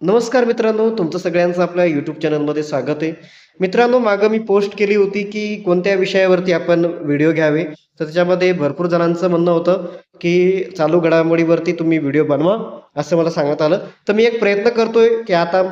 नमस्कार मित्रांनो तुमचं सगळ्यांचं आपल्या यूट्यूब चॅनलमध्ये स्वागत आहे. मित्रांनो मागं मी पोस्ट केली होती की कोणत्या विषयावरती आपण व्हिडिओ घ्यावे? तर त्याच्यामध्ये भरपूर जणांचं म्हणणं होतं की चालू घडामोडीवरती तुम्ही व्हिडिओ बनवा असं मला सांगण्यात आलं. तर मी एक प्रयत्न करतोय की आता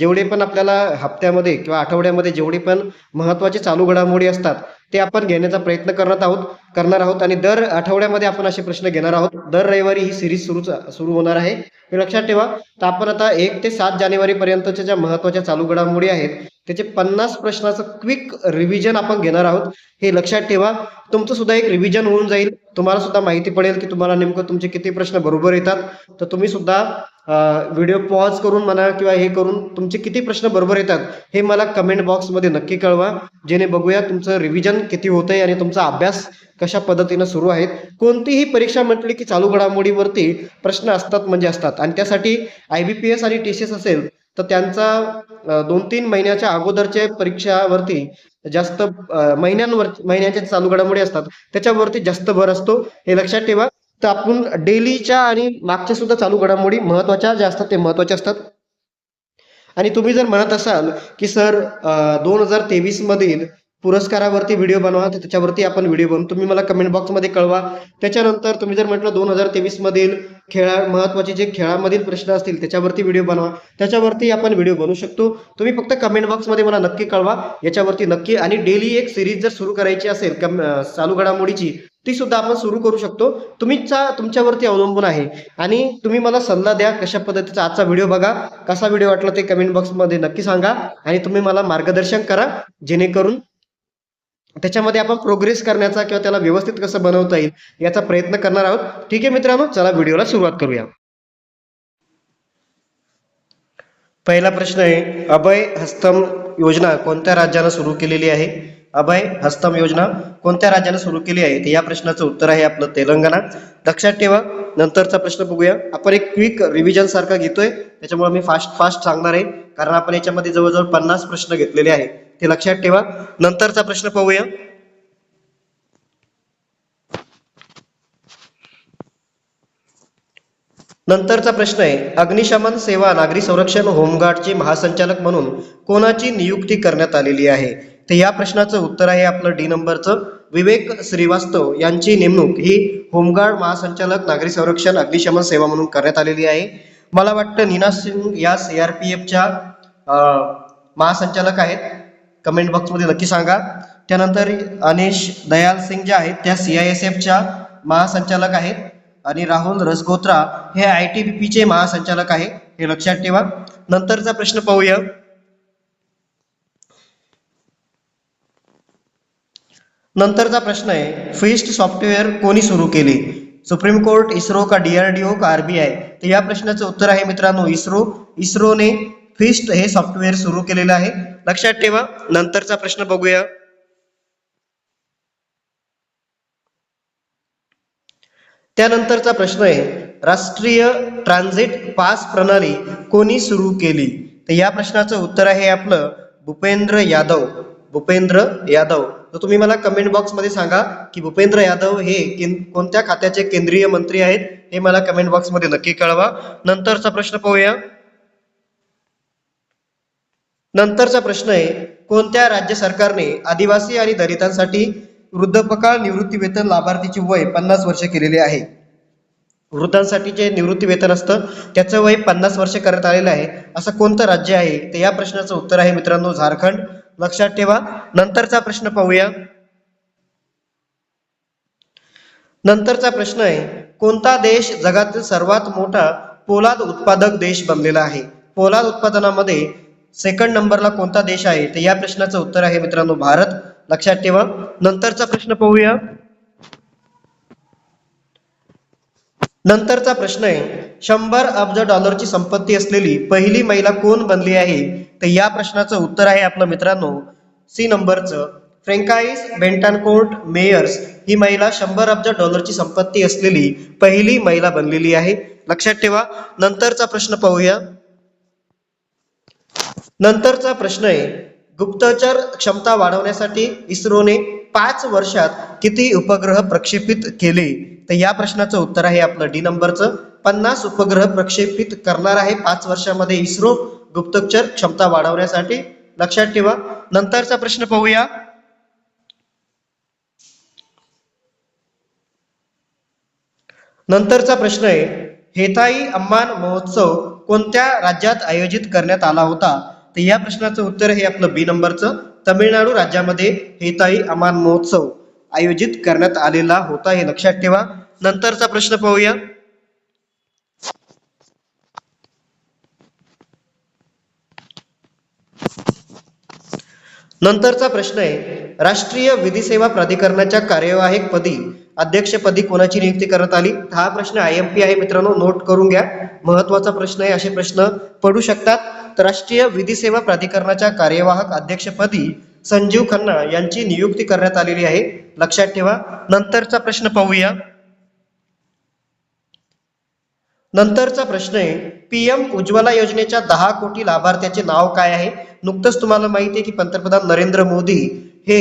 जेवढे पण आपल्याला हप्त्यामध्ये किंवा आठवड्यामध्ये जेवढे पण महत्त्वाचे चालू घडामोडी असतात ते आपण घेण्याचा प्रयत्न करत आहोत करणार आहोत आणि दर आठवड्यामध्ये आपण असे प्रश्न घेणार आहोत. दर रविवारी ही सिरीज सुरू सुरू होणार आहे. हे लक्षात ठेवा तर आपण आता एक ते सात जानेवारी पर्यंतच्या ज्या महत्त्वाच्या चालू घडामोडी आहेत त्याचे पन्नास प्रश्नाचं क्विक रिव्हिजन आपण घेणार आहोत. हे लक्षात ठेवा. तुमचं सुद्धा एक रिव्हिजन होऊन जाईल. तुम्हाला सुद्धा माहिती पडेल की तुम्हाला नेमकं तुमचे किती प्रश्न बरोबर येतात. तर तुम्ही सुद्धा व्हिडिओ पॉज करून म्हणा किंवा हे करून तुमचे किती प्रश्न बरोबर येतात हे मला कमेंट बॉक्समध्ये नक्की कळवा. जेणे बघूया तुमचं रिव्हिजन किती होतंय आणि तुमचा अभ्यास कशा पद्धतीनं सुरू आहेत. कोणतीही परीक्षा म्हटली की चालू घडामोडीवरती प्रश्न असतात म्हणजे असतात. आणि त्यासाठी आय बी पी एस आणि टी सी एस असेल तर त्यांचा दोन तीन महिन्याच्या अगोदरच्या परीक्षावरती जास्त महिन्यांवर महिन्याच्या चालू घडामोडी असतात. त्याच्यावरती जास्त भर असतो. हे लक्षात ठेवा. तर आपण डेलीच्या आणि मागच्या सुद्धा चालू घडामोडी महत्त्वाच्या ज्या असतात ते महत्त्वाच्या असतात. आणि तुम्ही जर म्हणत असाल की सर दोन हजार तेवीस मधील पुरस्कारावरती व्हिडिओ बनवा तर त्याच्यावरती आपण व्हिडिओ बनवू. तुम्ही मला कमेंट बॉक्समध्ये कळवा. त्याच्यानंतर तुम्ही जर म्हटलं दोन हजार तेवीसमधील खेळा महत्त्वाचे जे खेळामधील प्रश्न असतील त्याच्यावरती व्हिडिओ बनवा. त्याच्यावरती आपण व्हिडिओ बनवू शकतो. तुम्ही फक्त कमेंट बॉक्समध्ये मला नक्की कळवा. याच्यावरती नक्की आणि डेली एक सिरीज जर सुरू करायची असेल कम चालू घडामोडीची ती सुद्धा आपण सुरू करू शकतो. तुम्हीचा तुमच्यावरती अवलंबून आहे. आणि तुम्ही मला सल्ला द्या कशा पद्धतीचा आजचा व्हिडिओ बघा. कसा व्हिडिओ वाटला ते कमेंट बॉक्समध्ये नक्की सांगा. आणि तुम्ही मला मार्गदर्शन करा. जेणेकरून त्याच्यामध्ये आपण प्रोग्रेस करण्याचा किंवा त्याला व्यवस्थित कसं बनवता येईल याचा प्रयत्न करणार आहोत. ठीक आहे मित्रांनो चला व्हिडिओला सुरुवात करूया. पहिला प्रश्न आहे अभय हस्तम योजना कोणत्या राज्यानं सुरू केलेली आहे? अभय हस्तम योजना कोणत्या राज्यानं सुरू केली आहे? तर या प्रश्नाचं उत्तर आहे आपलं तेलंगणा. लक्षात ठेवा नंतरचा प्रश्न बघूया. आपण एक क्विक रिव्हिजन सारखा घेतोय त्याच्यामुळे मी फास्ट फास्ट सांगणार आहे. कारण आपण याच्यामध्ये जवळजवळ पन्नास प्रश्न घेतलेले आहेत. ते लक्षात ठेवा. नंतरचा प्रश्न पाहूया. नंतरचा प्रश्न आहे अग्निशमन सेवा नागरी संरक्षण होमगार्डचे महासंचालक म्हणून कोणाची नियुक्ती करण्यात आलेली आहे? तर या प्रश्नाचं उत्तर आहे आपलं डी नंबरचं. विवेक श्रीवास्तव यांची नेमणूक ही होमगार्ड महासंचालक नागरी संरक्षण अग्निशमन सेवा म्हणून करण्यात आलेली आहे. मला वाटतं निना सिंग या सीआरपीएफच्या महासंचालक आहेत. कमेंट बॉक्समध्ये नक्की सांगा. त्यानंतर अनिश दयाल सिंग ज्या आहेत त्या सी आय एस एफच्या महासंचालक आहेत. आणि राहुल रसगोत्रा हे आय टी बी पीचे महासंचालक आहे हे लक्षात ठेवा. नंतरचा प्रश्न पाहूया. नंतरचा प्रश्न आहे फिस्ट सॉफ्टवेअर कोणी सुरू केले? सुप्रीम कोर्ट इस्रो का डीआरडीओ का आरबीआय तर या प्रश्नाचं उत्तर आहे मित्रांनो इस्रो. इस्रोने फिस्ट हे सॉफ्टवेअर सुरू केलेलं आहे. लक्षात ठेवा. नंतरचा प्रश्न बघूया. त्यानंतरचा प्रश्न आहे राष्ट्रीय ट्रान्झिट पास प्रणाली कोणी सुरू केली? तर या प्रश्नाचं उत्तर आहे आपलं भूपेंद्र यादव. भूपेंद्र यादव. तर तुम्ही मला कमेंट बॉक्समध्ये सांगा की भूपेंद्र यादव हे कोणत्या खात्याचे केंद्रीय मंत्री आहेत? हे मला कमेंट बॉक्समध्ये नक्की कळवा. नंतरचा प्रश्न पाहूया. नंतरचा प्रश्न आहे कोणत्या राज्य सरकारने आदिवासी आणि दलितांसाठी वृद्धपकाळ निवृत्ती वेतन लाभार्थीचे वय पन्नास वर्ष केलेले आहे? वृद्धांसाठी जे निवृत्ती वेतन असतं त्याचं वय पन्नास वर्ष करण्यात आलेलं आहे. असं कोणतं राज्य आहे? तर या प्रश्नाचं उत्तर आहे मित्रांनो झारखंड. लक्षात ठेवा. नंतरचा प्रश्न पाहूया. नंतरचा प्रश्न आहे कोणता देश जगातील सर्वात मोठा पोलाद उत्पादक देश बनलेला आहे? पोलाद उत्पादनामध्ये सेकंड नंबरला कोणता देश आहे? तर या प्रश्नाचं उत्तर आहे मित्रांनो भारत. लक्षात ठेवा. नंतरचा प्रश्न पाहूया. नंतरचा प्रश्न आहे शंभर अब्ज डॉलरची संपत्ती असलेली पहिली महिला कोण बनली आहे? तर या प्रश्नाचं उत्तर आहे आपलं मित्रांनो सी नंबरचं. फ्रेंकाईस बेंटानकोर्ट मेयर्स ही महिला शंभर अब्ज डॉलरची संपत्ती असलेली पहिली महिला बनलेली आहे. लक्षात ठेवा. नंतरचा प्रश्न पाहूया. नंतरचा प्रश्न आहे गुप्तचर क्षमता वाढवण्यासाठी इस्रोने पाच वर्षात किती उपग्रह प्रक्षेपित केले? तर या प्रश्नाचं उत्तर आहे आपलं डी नंबरचं. पन्नास उपग्रह प्रक्षेपित करणार आहे पाच वर्षामध्ये इस्रो गुप्तचर क्षमता वाढवण्यासाठी. लक्षात ठेवा. नंतरचा प्रश्न पाहूया. नंतरचा प्रश्न आहे हेताई अम्मान महोत्सव कोणत्या राज्यात आयोजित करण्यात आला होता? तर या प्रश्नाचं उत्तर हे आपलं बी नंबरचं. तमिळनाडू राज्यामध्ये हेताई अमान महोत्सव आयोजित करण्यात आलेला होता हे लक्षात ठेवा. नंतरचा प्रश्न पाहूया. नंतरचा प्रश्न आहे राष्ट्रीय विधी सेवा प्राधिकरणाच्या कार्यवाहक पदी अध्यक्षपदी कोणाची नियुक्ती करण्यात आली? हा प्रश्न आय एम पी आहे मित्रांनो नोट करून घ्या. महत्त्वाचा प्रश्न आहे असे प्रश्न पडू शकतात. राष्ट्रीय विधी सेवा प्राधिकरणाच्या कार्यवाहक अध्यक्षपदी संजीव खन्ना यांची नियुक्ती करण्यात आलेली आहे. लक्षात ठेवा नंतरचा प्रश्न पाहूया. नंतरचा प्रश्न आहे पीएम उज्ज्वला योजनेच्या दहा कोटी लाभार्थ्याचे नाव काय आहे? नुकतंच तुम्हाला माहिती आहे की पंतप्रधान नरेंद्र मोदी हे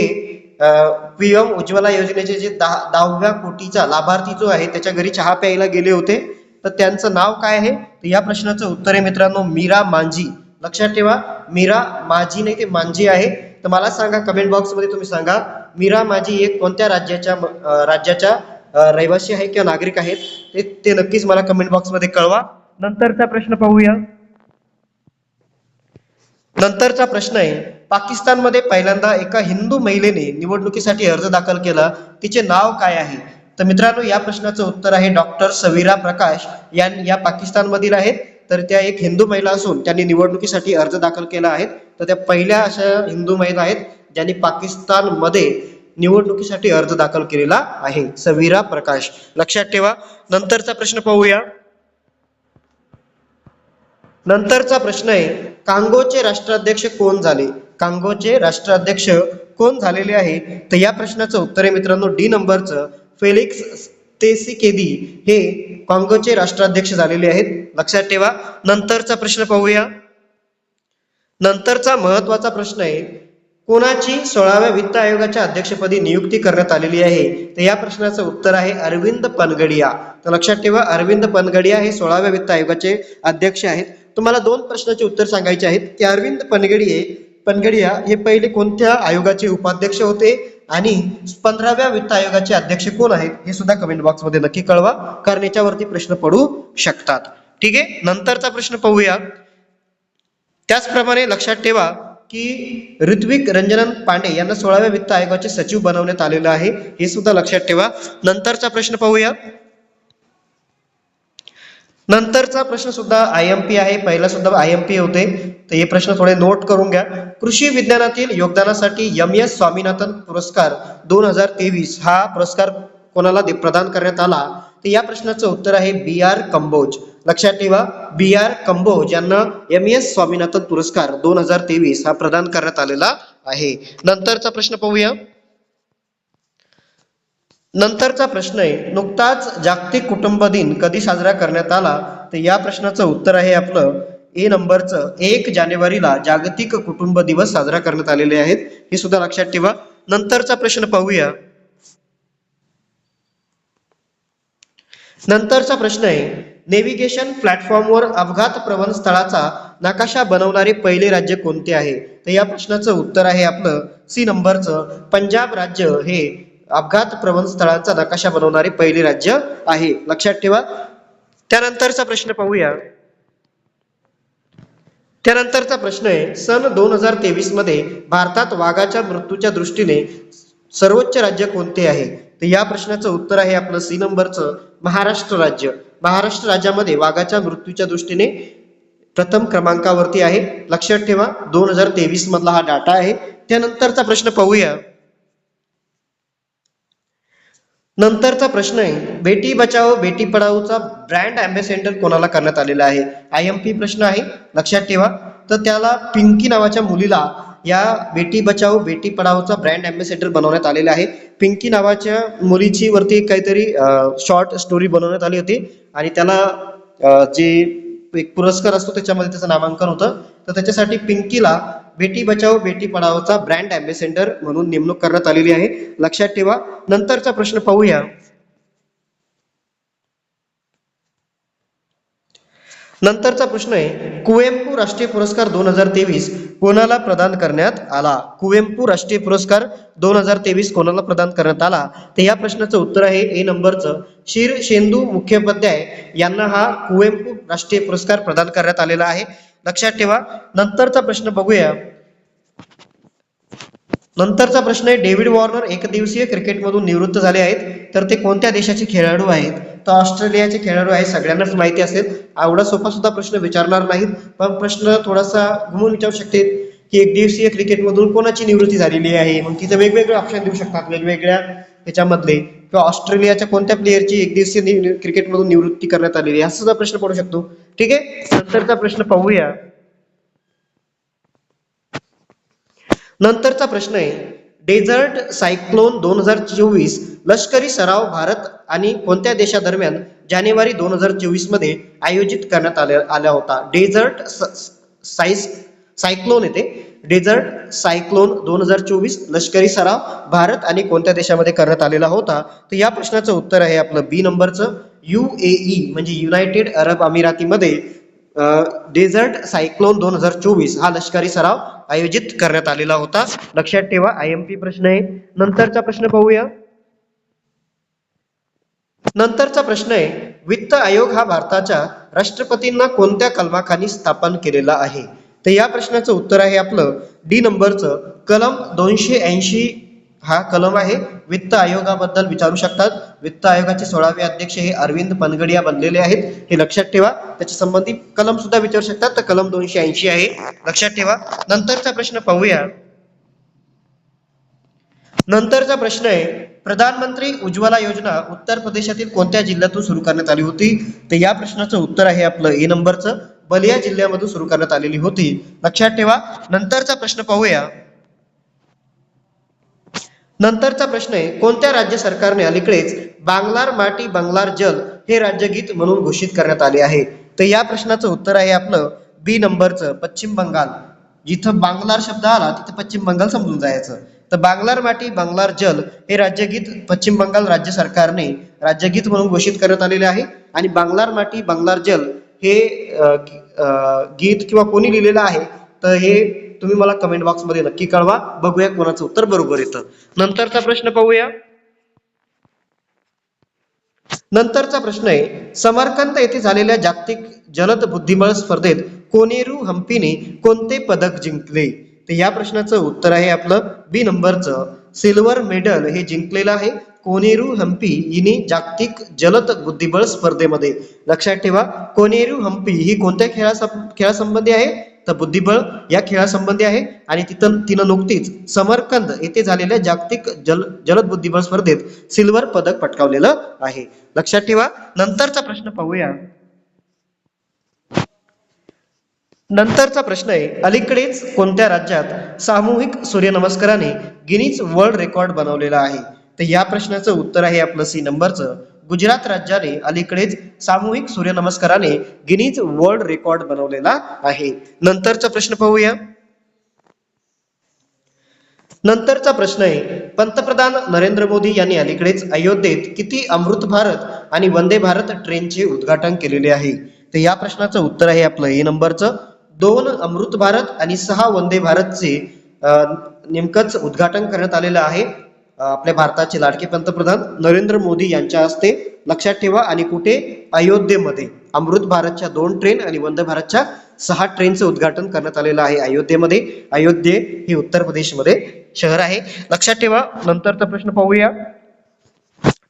पीएम उज्ज्वला योजनेचे जे दहा दहाव्या कोटीचा लाभार्थी जो आहे त्याच्या घरी चहा प्यायला गेले होते. तर त्यांचं नाव काय आहे? तर या प्रश्नाचं उत्तर आहे मित्रांनो मीरा मांझी. लक्षात ठेवा मीरा माझी नाही ते मांझी आहे. तर मला सांगा कमेंट बॉक्समध्ये तुम्ही सांगा मीरा माझी एक कोणत्या राज्याच्या राज्याच्या रहिवासी आहे किंवा नागरिक आहेत? ते ते नक्कीच मला कमेंट बॉक्समध्ये कळवा. नंतरचा प्रश्न पाहूया. नंतरचा प्रश्न आहे पाकिस्तानमध्ये पहिल्यांदा एका हिंदू महिलेने निवडणुकीसाठी अर्ज दाखल केला. तिचे नाव काय आहे? तर मित्रांनो या प्रश्नाचं उत्तर आहे डॉक्टर सवीरा प्रकाश या या पाकिस्तानमधील आहेत. तर त्या एक हिंदू महिला असून त्यांनी निवडणुकीसाठी अर्ज दाखल केला आहे. तर त्या पहिल्या अशा हिंदू महिला आहेत ज्यांनी पाकिस्तानमध्ये निवडणुकीसाठी अर्ज दाखल केलेला आहे. सवीरा प्रकाश लक्षात ठेवा. नंतरचा प्रश्न पाहूया. नंतरचा प्रश्न आहे कांगोचे राष्ट्राध्यक्ष कोण झाले? कांगोचे राष्ट्राध्यक्ष कोण झालेले आहे? तर या प्रश्नाचं उत्तर आहे मित्रांनो डी नंबरचं फेलिक्स तेसिकेदी हे काँगोचे राष्ट्राध्यक्ष झालेले आहेत. लक्षात ठेवा. नंतरचा प्रश्न पाहूया. नंतरचा महत्त्वाचा प्रश्न आहे कोणाची सोळाव्या वित्त आयोगाच्या अध्यक्षपदी नियुक्ती करण्यात आलेली आहे? तर या प्रश्नाचं उत्तर आहे अरविंद पनगडिया. तर लक्षात ठेवा अरविंद पनगडिया हे सोळाव्या वित्त आयोगाचे अध्यक्ष आहेत. तुम्हाला दोन प्रश्नाचे उत्तर सांगायचे आहेत. की अरविंद पनगडिये पनगडिया हे पहिले कोणत्या आयोगाचे उपाध्यक्ष होते? आणि पंधराव्या वित्त आयोगाचे अध्यक्ष कोण आहेत हे सुद्धा कमेंट बॉक्समध्ये नक्की कळवा कारण याच्यावरती प्रश्न पडू शकतात. ठीक आहे? नंतरचा प्रश्न पाहूया. त्याचप्रमाणे लक्षात ठेवा की ऋत्विक रंजनन पांडे यांना सोळाव्या वित्त आयोगाचे सचिव बनवण्यात आलेलं आहे हे सुद्धा लक्षात ठेवा. नंतरचा प्रश्न पाहूया. नंतरचा प्रश्न सुद्धा आय एम पी आहे. पहिला सुद्धा आय एम पी होते. तर हे प्रश्न थोडे नोट करून घ्या. कृषी विज्ञानातील योगदानासाठी एम एस स्वामीनाथन पुरस्कार दोन हजार तेवीस हा पुरस्कार कोणाला प्रदान करण्यात आला? तर या प्रश्नाचं उत्तर आहे बी आर कंबोज. लक्षात ठेवा बी आर कंबोज यांना एम एस स्वामीनाथन पुरस्कार दोन हजार तेवीस हा प्रदान करण्यात आलेला आहे. नंतरचा प्रश्न पाहूया. नंतरचा प्रश्न आहे नुकताच जागतिक कुटुंब दिन कधी साजरा करण्यात आला? तर या प्रश्नाचं उत्तर आहे आपलं ए नंबरचं एक जानेवारीला जागतिक कुटुंब दिवस साजरा करण्यात आलेले आहेत. हे सुद्धा लक्षात ठेवा. नंतरचा प्रश्न पाहूया. नंतरचा प्रश्न आहे. नेव्हिगेशन प्लॅटफॉर्मवर अपघात प्रवण स्थळाचा नकाशा बनवणारे पहिले राज्य कोणते आहे? तर या प्रश्नाचं उत्तर आहे आपलं सी नंबरचं. पंजाब राज्य हे अपघात प्रवण स्थळांचा नकाशा बनवणारे पहिले राज्य आहे. लक्षात ठेवा. त्यानंतरचा प्रश्न पाहूया. त्यानंतरचा प्रश्न आहे सन दोन हजार तेवीसमध्ये भारतात वाघाच्या मृत्यूच्या दृष्टीने सर्वोच्च राज्य कोणते आहे? तर या प्रश्नाचं उत्तर आहे आपलं सी नंबरचं महाराष्ट्र राज्य. महाराष्ट्र राज्यामध्ये वाघाच्या मृत्यूच्या दृष्टीने प्रथम क्रमांकावरती आहे. लक्षात ठेवा दोन हजार तेवीस मधला हा डाटा आहे. त्यानंतरचा प्रश्न पाहूया. नंतरचा प्रश्न आहे बेटी बचाओ बेटी पढाओचा ब्रँड अँबॅसेडर कोणाला करण्यात आलेला आहे? आय एम पी प्रश्न आहे लक्षात ठेवा. तर त्याला पिंकी नावाच्या मुलीला या बेटी बचाओ बेटी पढाओचा ब्रँड अँबॅसेडर बनवण्यात आलेला आहे. पिंकी नावाच्या मुलीची वरती काहीतरी शॉर्ट स्टोरी बनवण्यात आली होती. आणि त्याला जे एक पुरस्कार असतो त्याच्यामध्ये त्याचं नामांकन होतं. तर त्याच्यासाठी पिंकीला बेटी बचाओ बेटी पढाओचा ब्रँड अँबॅसेडर म्हणून नेमणूक करण्यात आलेली आहे. लक्षात ठेवा नंतरचा प्रश्न पाहूया. नंतरचा प्रश्न आहे कुवेंपू राष्ट्रीय पुरस्कार दोन हजार तेवीस कोणाला प्रदान करण्यात आला? कुवेंपू राष्ट्रीय पुरस्कार दोन हजार तेवीस कोणाला प्रदान करण्यात आला? तर या प्रश्नाचं उत्तर आहे ए नंबरचं. शिर शेंदू मुखोपाध्याय यांना हा कुवेंपू राष्ट्रीय पुरस्कार प्रदान करण्यात आलेला आहे. लक्षात ठेवा नंतरचा प्रश्न बघूया. नंतरचा प्रश्न आहे डेव्हिड वॉर्नर एकदिवसीय क्रिकेटमधून निवृत्त झाले आहेत तर ते कोणत्या देशाचे खेळाडू आहेत? तर ऑस्ट्रेलियाचे खेळाडू आहेत सगळ्यांनाच माहिती असेल. एवढा सोपा सुद्धा प्रश्न विचारणार नाहीत पण प्रश्न थोडासा घुमून विचारू शकते की एक दिवसीय क्रिकेटमधून कोणाची निवृत्ती झालेली आहे? मग तिथे वेगवेगळे ऑप्शन देऊ शकतात वेगवेगळ्या ह्याच्यामधले किंवा ऑस्ट्रेलियाच्या कोणत्या प्लेअरची एक दिवसीय क्रिकेटमधून निवृत्ती करण्यात आलेली आहे? असा सुद्धा प्रश्न पडू शकतो. ठीक आहे? नंतरचा प्रश्न पाहूया. नंतरचा प्रश्न आहे. डेझर्ट सायक्लोन दोन हजार चोवीस लष्करी सराव भारत आणि कोणत्या देशादरम्यान जानेवारी दोन हजार चोवीसमध्ये आयोजित करण्यात आल्या आला होता? डेझर्ट साईस सायक्लोन येते. डेझर्ट सायक्लोन दोन हजार चोवीस लष्करी सराव भारत आणि कोणत्या देशामध्ये करण्यात आलेला होता? तर या प्रश्नाचं उत्तर आहे आपलं बी नंबरचं. यू ए ई म्हणजे युनायटेड अरब अमिरातीमध्ये डेझर्ट सायक्लोन दोन हजार चोवीस हा लष्करी सराव आयोजित करण्यात आलेला होता. लक्षात ठेवा आय एम पी प्रश्न आहे. नंतरचा प्रश्न पाहूया. नंतरचा प्रश्न आहे वित्त आयोग हा भारताच्या राष्ट्रपतींना कोणत्या कलमाखाली स्थापन केलेला आहे? तर या प्रश्नाचं उत्तर आहे आपलं डी नंबरचं. कलम दोनशे ऐंशी हा कलम आहे. वित्त आयोगाबद्दल विचारू शकतात. वित्त आयोगाचे सोळावे अध्यक्ष हे अरविंद पनगडिया बनलेले आहेत. हे लक्षात ठेवा. त्याच्या संबंधी कलम सुद्धा विचारू शकतात. तर कलम दोनशे ऐंशी आहे. लक्षात ठेवा. नंतरचा प्रश्न पाहूया. नंतरचा प्रश्न आहे. प्रधानमंत्री उज्ज्वला योजना उत्तर प्रदेशातील कोणत्या जिल्ह्यातून सुरू करण्यात आली होती? तर या प्रश्नाचं उत्तर आहे आपलं ए नंबरचं. बलिया जिल्ह्यामधून सुरू करण्यात आलेली होती. लक्षात ठेवा नंतरचा प्रश्न पाहूया. नंतरचा प्रश्न आहे कोणत्या राज्य सरकारने अलीकडेच बांगलार माटी बांगलार जल हे राज्यगीत म्हणून घोषित करण्यात आले आहे? तर या प्रश्नाचं उत्तर आहे आपलं बी नंबरचं पश्चिम बंगाल. जिथं बांगलार शब्द आला तिथं पश्चिम बंगाल समजून जायचं. तर बांगलार माटी बांगलार जल हे राज्यगीत पश्चिम बंगाल राज्य सरकारने राज्यगीत म्हणून घोषित करण्यात आलेले आहे. आणि बांगलार माटी बांगलार जल हे गीत किंवा कोणी लिहिलेलं आहे तर हे तुम्ही मला कमेंट बॉक्समध्ये नक्की कळवा. बघूया कोणाचं उत्तर बरोबर येतं. नंतरचा प्रश्न पाहूया. नंतरचा प्रश्न आहे समरकंद येथे झालेल्या जागतिक जलद बुद्धिबळ स्पर्धेत कोनेरू हम्पीने कोणते पदक जिंकले? तर या प्रश्नाचं उत्तर आहे आपलं बी नंबरचं सिल्वर मेडल हे जिंकलेलं आहे. कोनेरू हम्पी हिने जागतिक जलद बुद्धिबळ स्पर्धेमध्ये. लक्षात ठेवा कोनेरू हम्पी ही कोणत्या खेळा खेळासंबंधी आहे? तर बुद्धिबळ या खेळासंबंधी आहे. आणि तिथं तिनं नुकतीच समरकंद येथे झालेल्या जागतिक जल जलद बुद्धिबळ स्पर्धेत सिल्वर पदक पटकावलेलं आहे. लक्षात ठेवा नंतरचा प्रश्न पाहूया. नंतरचा प्रश्न आहे अलीकडेच कोणत्या राज्यात सामूहिक सूर्यनमस्काराने गिनीज वर्ल्ड रेकॉर्ड बनवलेला आहे? तर या प्रश्नाचं उत्तर आहे आपलं सी नंबरचं. गुजरात राज्याने अलीकडेच सामूहिक सूर्यनमस्काराने गिनीज वर्ल्ड रेकॉर्ड बनवलेला आहे. नंतरचा प्रश्न पाहूया. नंतरचा प्रश्न आहे पंतप्रधान नरेंद्र मोदी यांनी अलीकडेच अयोध्येत किती अमृत भारत आणि वंदे भारत ट्रेनचे उद्घाटन केलेले आहे? तर या प्रश्नाचं उत्तर आहे आपलं ए नंबरचं. दोन अमृत भारत आणि सहा वंदे भारतचे नेमकंच उद्घाटन करण्यात आलेलं आहे. आपल्या भारताचे लाडके पंतप्रधान नरेंद्र मोदी यांच्या हस्ते लक्षात ठेवा आणि कुठे? अयोध्येमध्ये. अमृत भारतच्या दोन ट्रेन आणि वंदे भारतच्या सहा ट्रेनचं उद्घाटन करण्यात आलेलं आहे अयोध्येमध्ये. अयोध्ये हे उत्तर प्रदेशमध्ये शहर आहे. लक्षात ठेवा नंतरचा प्रश्न पाहूया.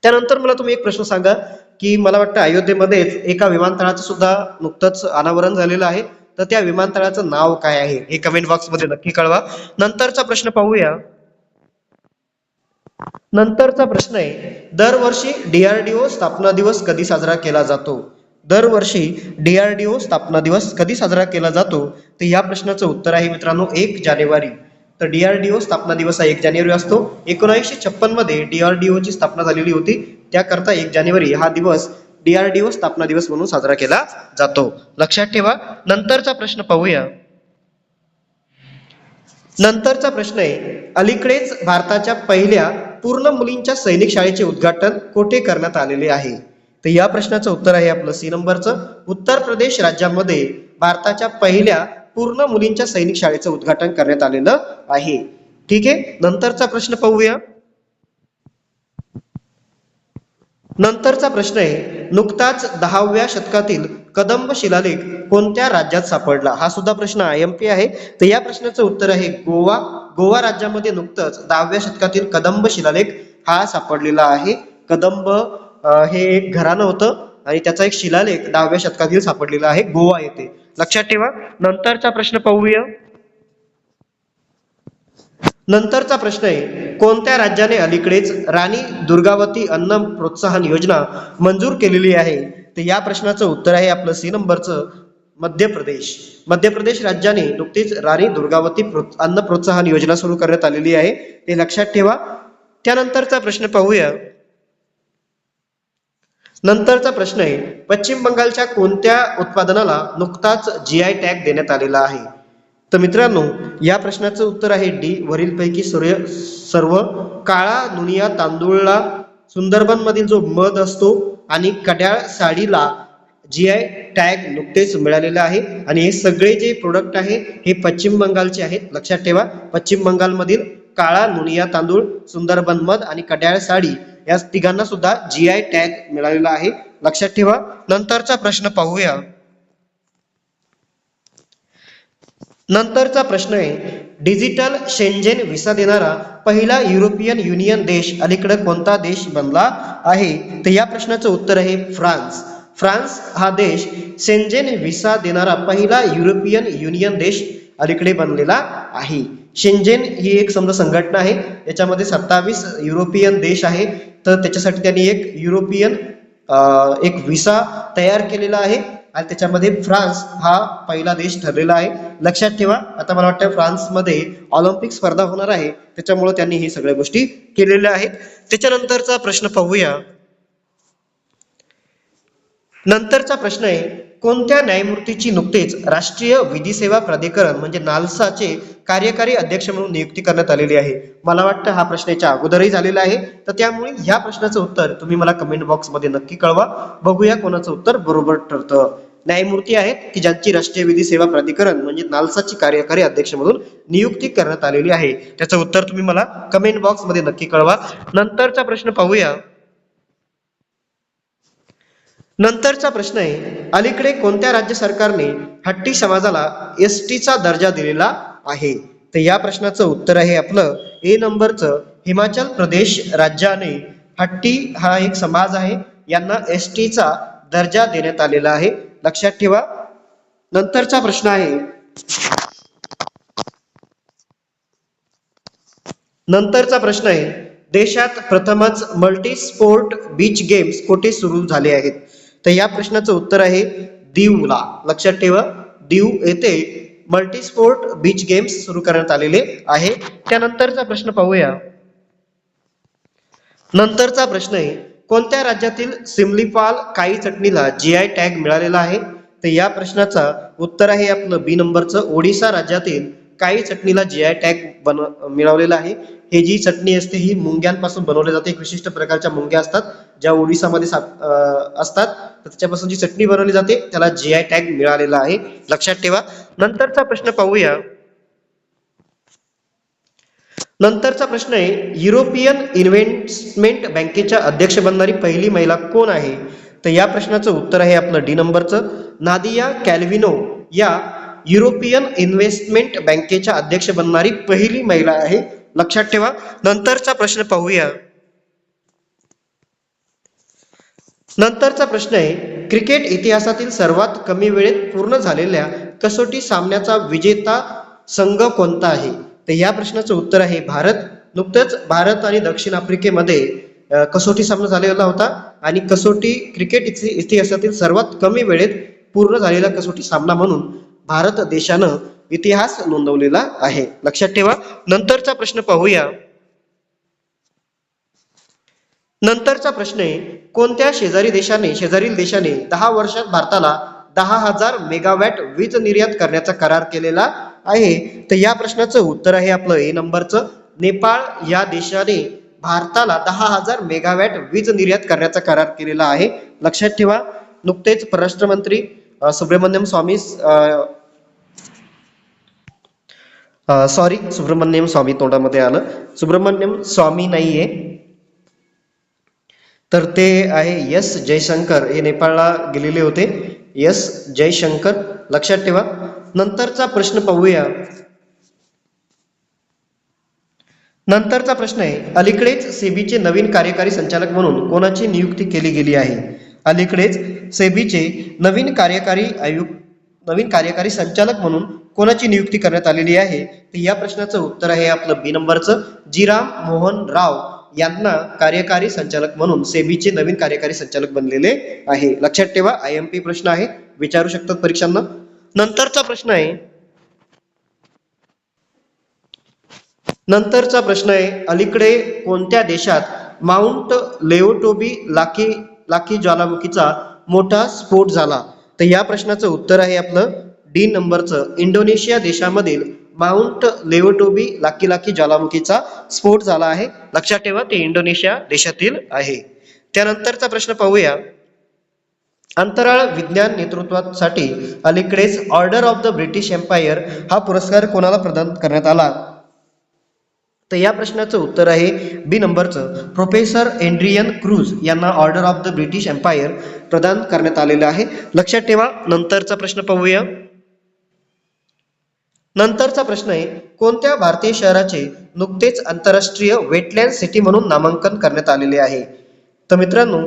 त्यानंतर मला तुम्ही एक प्रश्न सांगा की मला वाटतं अयोध्येमध्येच एका विमानतळाचं सुद्धा नुकतंच अनावरण झालेलं आहे. तर त्या विमानतळाचं नाव काय आहे हे कमेंट बॉक्समध्ये नक्की कळवा. नंतरचा प्रश्न पाहूया. नंतरचा प्रश्न आहे दरवर्षी डीआरडीओ स्थापना दिवस कधी साजरा केला जातो? दरवर्षी डीआरडीओ स्थापना दिवस कधी साजरा केला जातो? तर या प्रश्नाचं उत्तर आहे मित्रांनो एक जानेवारी. तर डीआरडीओ स्थापना दिवस हा एक जानेवारी असतो. एकोणीसशे छप्पनमध्ये डीआरडीओ ची स्थापना झालेली होती. त्याकरता एक जानेवारी हा दिवस डीआरडीओ स्थापना दिवस म्हणून साजरा केला जातो. लक्षात ठेवा नंतरचा प्रश्न पाहूया. नंतरचा प्रश्न आहे अलीकडेच भारताच्या पहिल्या पूर्ण मुलींच्या सैनिक शाळेचे उद्घाटन कोठे करण्यात आलेले आहे? तर या प्रश्नाचं उत्तर आहे आपलं सी नंबरचं. उत्तर प्रदेश राज्यामध्ये भारताच्या पहिल्या पूर्ण मुलींच्या सैनिक शाळेचं उद्घाटन करण्यात आलेलं आहे. ठीक आहे? नंतरचा प्रश्न पाहूया. नंतरचा प्रश्न आहे नुकताच दहाव्या शतकातील कदंब शिलालेख कोणत्या राज्यात सापडला? हा सुद्धा प्रश्न आय एम पी आहे. तर या प्रश्नाचं उत्तर आहे गोवा. गोवा राज्यामध्ये नुकतंच दहाव्या शतकातील कदंब शिलालेख हा सापडलेला आहे. कदंब हे एक घराणं होतं आणि त्याचा एक शिलालेख दहाव्या शतकातील सापडलेला आहे गोवा येथे. लक्षात ठेवा. नंतरचा प्रश्न पाहूया. नंतरचा प्रश्न आहे कोणत्या राज्याने अलीकडेच राणी दुर्गावती अन्न प्रोत्साहन योजना मंजूर केलेली आहे? तर या प्रश्नाचं उत्तर आहे आपलं सी नंबरचं मध्य प्रदेश मध्य प्रदेश राज्याने नुकतीच राणी दुर्गावती अन्न प्रोत्साहन योजना सुरू करण्यात आलेली आहे. ते लक्षात ठेवा. त्यानंतरचा प्रश्न पाहूया. नंतरचा प्रश्न आहे पश्चिम बंगालच्या कोणत्या उत्पादनाला नुकताच जी आय टॅग देण्यात आलेला आहे? तर मित्रांनो या प्रश्नाचं उत्तर आहे डी. वरीलपैकी सूर्य सर्व काळा नुनिया तांदूळला सुंदरबन मधील जो मध असतो आणि कड्याळ साडीला जी आय टॅग नुकतेच मिळालेलं आहे. आणि हे सगळे जे प्रोडक्ट आहे हे पश्चिम बंगालचे आहेत. लक्षात ठेवा पश्चिम बंगालमधील काळा नुनिया तांदूळ सुंदरबन मध आणि कड्याळ साडी या तिघांना सुद्धा जी आय टॅग मिळालेला आहे. लक्षात ठेवा. नंतरचा प्रश्न पाहूया. नंतरचा प्रश्न आहे डिजिटल शेंजेन व्हिसा देणारा पहिला युरोपियन युनियन देश अलीकडे कोणता देश बनला आहे? तर या प्रश्नाचं उत्तर आहे फ्रान्स. फ्रान्स हा देश शेंजेन व्हिसा देणारा पहिला युरोपियन युनियन देश अलीकडे बनलेला आहे. शेंजेन ही एक समजा संघटना आहे याच्यामध्ये सत्तावीस युरोपियन देश आहे तर त्याच्यासाठी त्यांनी एक युरोपियन एक व्हिसा तयार केलेला आहे. आणि त्याच्यामध्ये फ्रान्स हा पहिला देश ठरलेला आहे. लक्षात ठेवा आता मला वाटतं फ्रान्समध्ये ऑलिम्पिक स्पर्धा होणार आहे. त्याच्यामुळे त्यांनी हे सगळ्या गोष्टी केलेल्या आहेत. त्याच्यानंतरचा प्रश्न पाहूया. नंतरचा प्रश्न आहे कोणत्या न्यायमूर्तीची नुकतेच राष्ट्रीय विधी सेवा प्राधिकरण म्हणजे नालसाचे कार्यकारी अध्यक्ष म्हणून नियुक्ती करण्यात आलेली आहे? मला वाटतं हा प्रश्न याच्या अगोदरही झालेला आहे. तर त्यामुळे ह्या प्रश्नाचं उत्तर तुम्ही मला कमेंट बॉक्समध्ये नक्की कळवा. बघूया कोणाचं उत्तर बरोबर ठरतं. न्यायमूर्ती आहेत की ज्यांची राष्ट्रीय विधी सेवा प्राधिकरण म्हणजे नालसाची कार्यकारी अध्यक्ष म्हणून नियुक्ती करण्यात आलेली आहे. त्याचं उत्तर तुम्ही मला कमेंट बॉक्समध्ये नक्की कळवा. नंतरचा प्रश्न पाहूया. नंतरचा प्रश्न आहे अलीकडे कोणत्या राज्य सरकारने हट्टी समाजाला एस टीचा दर्जा दिलेला आहे? तर या प्रश्नाचं उत्तर आहे आपलं ए नंबरचं. हिमाचल प्रदेश राज्याने हट्टी हा एक समाज आहे यांना एस टीचा दर्जा देण्यात आलेला आहे. लक्षात ठेवा. नंतरचा प्रश्न आहे. नंतरचा प्रश्न आहे. देशात प्रथमच मल्टी स्पोर्ट बीच गेम्स कोठे सुरू झाले आहेत? तर या प्रश्नाचं उत्तर आहे दीवला. लक्षात ठेवा. दीव येथे मल्टी स्पोर्ट बीच गेम्स सुरू करण्यात आलेले आहे. त्यानंतरचा प्रश्न पाहूया. नंतरचा प्रश्न आहे. कोणत्या राज्यातील सिमलीपाल काळी चटणीला जी आय टॅग मिळालेला आहे? तर या प्रश्नाचा उत्तर आहे आपलं बी नंबरचं. ओडिसा राज्यातील काळी चटणीला जी आय टॅग बन मिळवलेला आहे. हे जी चटणी असते ही मुंग्यांपासून बनवली जाते. एक विशिष्ट प्रकारच्या मुंग्या असतात ज्या ओडिसामध्ये साप- असतात. तर त्याच्यापासून जी चटणी बनवली जाते त्याला जी आय टॅग मिळालेला आहे. लक्षात ठेवा. नंतरचा प्रश्न पाहूया. नंतरचा प्रश्न आहे युरोपियन इन्व्हेस्टमेंट बँकेच्या अध्यक्ष बनणारी पहिली महिला कोण आहे? तर या प्रश्नाचं उत्तर आहे आपलं डी नंबरचं. नादिया कॅल्विनो या युरोपियन इन्व्हेस्टमेंट बँकेच्या अध्यक्ष बनणारी पहिली महिला आहे. लक्षात ठेवा. नंतरचा प्रश्न पाहूया. नंतरचा प्रश्न आहे क्रिकेट इतिहासातील सर्वात कमी वेळेत पूर्ण झालेल्या कसोटी सामन्याचा विजेता संघ कोणता आहे? तर या प्रश्नाचं उत्तर आहे भारत. नुकतंच भारत आणि दक्षिण आफ्रिकेमध्ये कसोटी सामना झालेला होता आणि कसोटी क्रिकेट इतिहासातील सर्वात कमी वेळेत पूर्ण झालेला कसोटी सामना म्हणून भारत देशानं इतिहास नोंदवलेला आहे. लक्षात ठेवा. नंतरचा प्रश्न पाहूया. नंतरचा प्रश्न आहे कोणत्या शेजारी देशाने शेजारील देशाने दहा वर्षात भारताला दहा हजार मेगावॅट वीज निर्यात करण्याचा करार केलेला? आहे. तर या प्रश्नाचं उत्तर आहे आपलं ए नंबरचं. नेपाळ या देशाने भारताला दहा हजार मेगावॅट वीज निर्यात करण्याचा करार केलेला आहे. लक्षात ठेवा. नुकतेच परराष्ट्र मंत्री सुब्रमण्यम स्वामी सॉरी सुब्रमण्यम स्वामी तोंडामध्ये आलं. सुब्रमण्यम स्वामी नाहीये. तर ते आहे यस जयशंकर. हे नेपाळला गेलेले होते. यस जयशंकर. लक्षात ठेवा. नंतरचा प्रश्न पाहूया. नंतरचा प्रश्न आहे अलीकडेच सेबीचे नवीन कार्यकारी संचालक म्हणून कोणाची नियुक्ती केली गेली आहे? अलीकडेच सेबीचे नवीन कार्यकारी आयुक्त नवीन कार्यकारी संचालक म्हणून कोणाची नियुक्ती करण्यात आलेली आहे? तर या प्रश्नाचं उत्तर आहे आपलं बी नंबरचं. जीराम मोहन राव यांना कार्यकारी संचालक म्हणून सेबीचे नवीन कार्यकारी संचालक बनलेले आहे. लक्षात ठेवा आय एम पी प्रश्न आहे. विचारू शकतात परीक्षांना. नंतरचा प्रश्न आहे. नंतरचा प्रश्न आहे अलीकडे कोणत्या देशात माउंट लेओटोबी लाखी लाखी ज्वालामुखीचा मोठा स्फोट झाला? तर या प्रश्नाचं उत्तर आहे आपलं डी नंबरचं. इंडोनेशिया देशामधील माउंट लेओटोबी लाकी लाकी ज्वालामुखीचा स्फोट झाला आहे. लक्षात ठेवा ते इंडोनेशिया देशातील आहे. त्यानंतरचा प्रश्न पाहूया. अंतराळ विज्ञान नेतृत्वासाठी अलीकडेच Order of the British Empire हा पुरस्कार कोणाला प्रदान करण्यात आला? तर या प्रश्नाचं उत्तर आहे बी नंबरचं. प्रोफेसर एंड्रियन क्रूज यांना Order of the British Empire प्रदान करण्यात आलेलं आहे. लक्षात ठेवा नंतरचा प्रश्न पाहूया. नंतरचा प्रश्न आहे कोणत्या भारतीय शहराचे नुकतेच आंतरराष्ट्रीय वेटलँड सिटी म्हणून नामांकन करण्यात आलेले आहे? तर मित्रांनो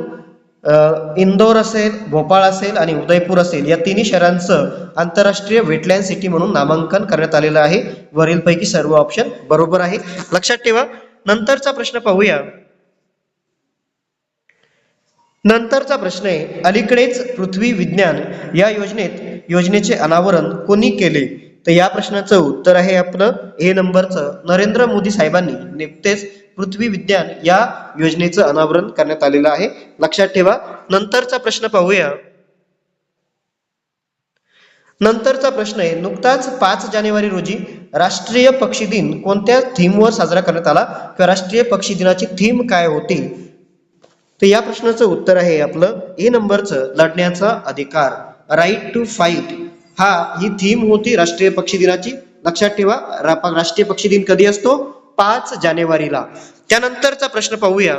इंदोर असेल भोपाळ असेल आणि उदयपूर असेल या तिन्ही शहरांचं आंतरराष्ट्रीय वेटलँड सिटी म्हणून नामांकन करण्यात आलेलं आहे. वरीलपैकी सर्व ऑप्शन बरोबर आहे लक्षात ठेवा नंतरचा प्रश्न पाहूया. नंतरचा प्रश्न आहे अलीकडेच पृथ्वी विज्ञान या योजनेत योजनेचे अनावरण कोणी केले? तर या प्रश्नाचं उत्तर आहे आपलं ए नंबरचं. नरेंद्र मोदी साहेबांनी. नुकतेच पृथ्वी विज्ञान या योजनेचं अनावरण करण्यात आलेलं आहे. लक्षात ठेवा नंतरचा प्रश्न पाहूया. नंतरचा प्रश्न आहे नुकताच पाच जानेवारी रोजी राष्ट्रीय पक्षी दिन कोणत्या थीमवर साजरा करण्यात आला? किंवा राष्ट्रीय पक्षी दिनाची थीम काय होती? तर या प्रश्नाचं उत्तर आहे आपलं ए नंबरचं लढण्याचा अधिकार. राईट टू फाईट हा ही थीम होती राष्ट्रीय पक्षी दिनाची. लक्षात ठेवा राष्ट्रीय पक्षी दिन कधी असतो? पाच जानेवारीला. त्यानंतरचा प्रश्न पाहूया.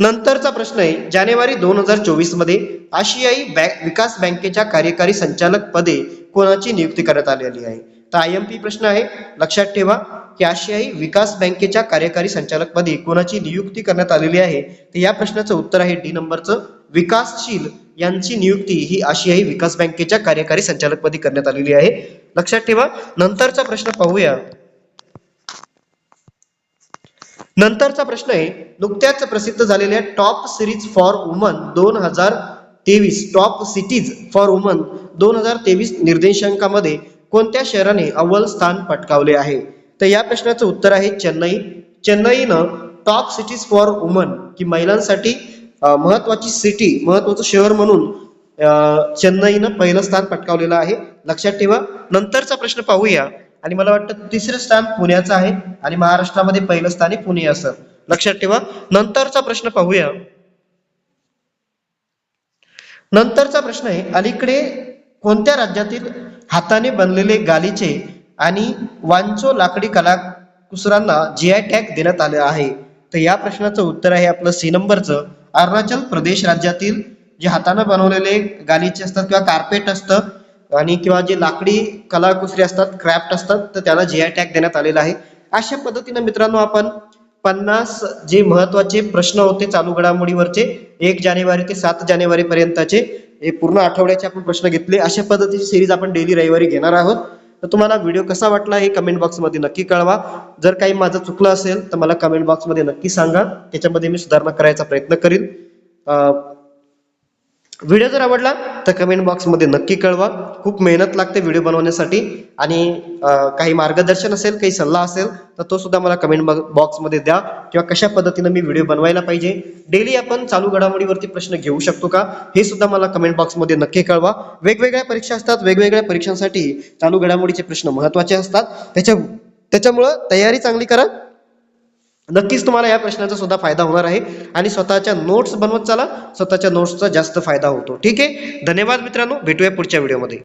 नंतरचा प्रश्न आहे जानेवारी दोन हजार चोवीसमध्ये आशियाई बँक विकास बँकेच्या कार्यकारी संचालक पदे कोणाची नियुक्ती करण्यात आलेली आहे? तर आय एम पी प्रश्न आहे लक्षात ठेवा की आशियाई विकास बँकेच्या कार्यकारी संचालक पदी कोणाची नियुक्ती करण्यात आलेली आहे? तर या प्रश्नाचं उत्तर आहे डी नंबरचं. विकासशील यांची नियुक्ती ही आशियाई विकास बँकेच्या कार्यकारी संचालक पदी करण्यात आलेली आहे. लक्षात ठेवा. नंतरचा प्रश्न पाहूया. नंतरचा प्रश्न आहे नुकत्याच प्रसिद्ध झालेल्या टॉप सिरीज फॉर वुमन दोन हजार तेवीस टॉप सिटीज फॉर वुमन दोन हजार तेवीस निर्देशांकामध्ये कोणत्या शहराने अव्वल स्थान पटकावले आहे? तर या प्रश्नाचं उत्तर आहे चेन्नई. चेन्नईनं टॉप सिटीज फॉर वुमन की महिलांसाठी महत्वाची सिटी महत्वाचं शहर म्हणून चेन्नईनं पहिलं स्थान पटकावलेलं आहे. लक्षात ठेवा. नंतरचा प्रश्न पाहूया. आणि मला वाटतं तिसरं स्थान पुण्याचं आहे आणि महाराष्ट्रामध्ये पहिलं स्थान हे पुणे असं. लक्षात ठेवा. नंतरचा प्रश्न पाहूया. नंतरचा प्रश्न आहे अलीकडे कोणत्या राज्यातील हाताने बनलेले गालीचे आणि वांचो लाकडी कलाकुसरांना जी आय टॅग देण्यात आले आहे? तर या प्रश्नाचं उत्तर आहे आपलं सी नंबरचं. अरुणाचल प्रदेश राज्यातील जे हाताने बनवलेले गालीचे असतात किंवा कार्पेट असतं आणि किंवा जे लाकडी कलाकुसरी असतात क्राफ्ट असतात तर त्याला जी आय टॅग देण्यात आलेला आहे. अशा पद्धतीने मित्रांनो आपण पन्नास जे महत्त्वाचे प्रश्न होते चालू घडामोडीवरचे एक जानेवारी ते सात जानेवारी पर्यंतचे हे पूर्ण आठवड्याचे आपण प्रश्न घेतले. अशा पद्धतीची सिरीज आपण डेली रविवारी घेणार आहोत. तर तुम्हाला व्हिडिओ कसा वाटला हे कमेंट बॉक्समध्ये नक्की कळवा. जर काही माझं चुकलं असेल तर मला कमेंट बॉक्समध्ये नक्की सांगा. त्याच्यामध्ये मी सुधारणा करायचा प्रयत्न करीन. व्हिडिओ जर आवडला तर कमेंट बॉक्समध्ये नक्की कळवा. खूप मेहनत लागते व्हिडिओ बनवण्यासाठी. आणि काही मार्गदर्शन असेल काही सल्ला असेल तर तो सुद्धा मला कमेंट बॉक्समध्ये द्या. किंवा कशा पद्धतीनं मी व्हिडिओ बनवायला पाहिजे. डेली आपण चालू घडामोडीवरती प्रश्न घेऊ शकतो का? हे सुद्धा मला कमेंट बॉक्समध्ये नक्की कळवा. वेगवेगळ्या परीक्षा असतात. वेगवेगळ्या परीक्षांसाठी चालू घडामोडीचे प्रश्न महत्त्वाचे असतात. त्याच्या त्याच्यामुळं तयारी चांगली करा. नक्कीच तुम्हाला या प्रश्नाचा सुद्धा फायदा होणार आहे आणि स्वतःच्या नोट्स बनवत चला स्वतःच्या नोट्सचा जास्त फायदा होतो. ठीक आहे? धन्यवाद मित्रांनो. भेटूया पुढच्या व्हिडिओमध्ये